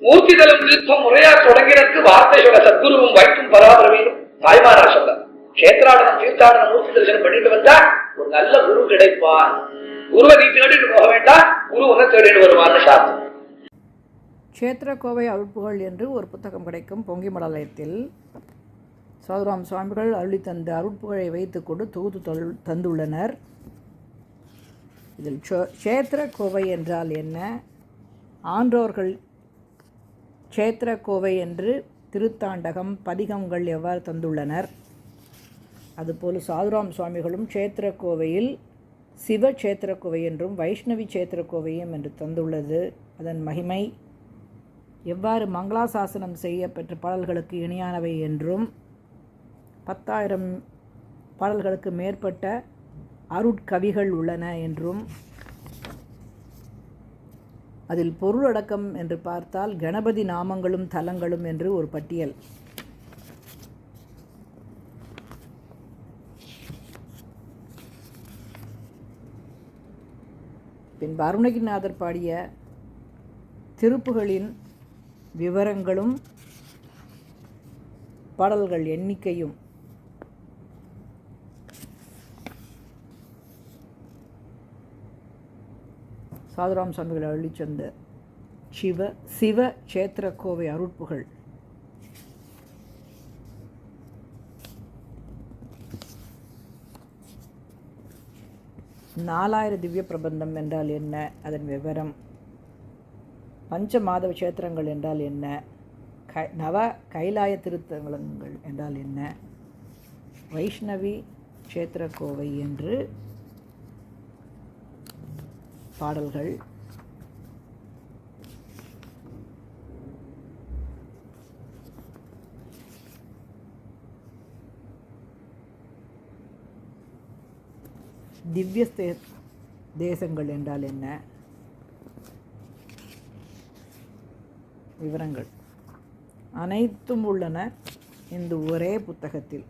மூர்த்திதலம் தீர்த்தம் முறையா தொடங்கினருக்கு வார்த்தை சொல்ல சத்குருவும் வைக்கும் பராபரமையும் தாய்மாரா சொல்ல. கஷேத்ராடனம் தீர்த்தாடனம் மூர்த்தி தரிசனம் பண்ணிட்டு வந்தா ஒரு நல்ல குரு கிடைப்பான் குருவை நீ தேடிட்டு போக வேண்டாம். குரு உன்னை தேடிட்டு வருவான்னு சாஸ்திரம் க்ஷேத்திரக்கோவை அருட்புகள் என்று ஒரு புத்தகம் கிடைக்கும் பொங்கி மடாலயத்தில். சாதுராம் சுவாமிகள் அருளி தந்த அருட்புகழை வைத்துக்கொண்டு தொகுத்து தொல் தந்துள்ளனர். இதில் க்ஷோ- க்ஷேத்திரக்கோவை என்றால் என்ன? ஆன்றோர்கள் க்ஷேத்திரக்கோவை என்று திருத்தாண்டகம் பதிகங்கள் எவ்வாறு தந்துள்ளனர்? அதுபோல் சாதுராம் சுவாமிகளும் க்ஷேத்திரக்கோவையில் சிவ க்ஷேத்திரக்கோவை என்றும் வைஷ்ணவி க்ஷேத்திரக்கோவையும் என்று தந்துள்ளது. அதன் மகிமை எவ்வாறு மங்களாசாசனம் செய்யப்பெற்ற பாடல்களுக்கு இணையானவை என்றும் பத்தாயிரம் பாடல்களுக்கு மேற்பட்ட அருட்கவிகள் உள்ளன என்றும் அதில் பொருளடக்கம் என்று பார்த்தால் கணபதி நாமங்களும் தலங்களும் என்று ஒரு பட்டியல். பின் அருணகிரிநாதர் பாடிய திருப்புகளின் விவரங்களும் பாடல்கள் எண்ணிக்கையும் சாதுராம் சுவாமிகள் அள்ளி சொந்த சிவ சிவ க்ஷேத்திரக்கோவை அருட்புகள் நாலாயிர திவ்ய பிரபந்தம் என்றால் என்ன? அதன் விவரம். பஞ்ச மாதவ க்ஷேத்திரங்கள் என்றால் என்ன? க நவ கைலாய திருத்தலங்கள் என்றால் என்ன? வைஷ்ணவி க்ஷேத்திரக்கோவை என்று பாடல்கள். திவ்ய தேசங்கள் என்றால் என்ன? விவரங்கள். அனைத்தும் உள்ளன இந்த ஒரே புத்தகத்தில்.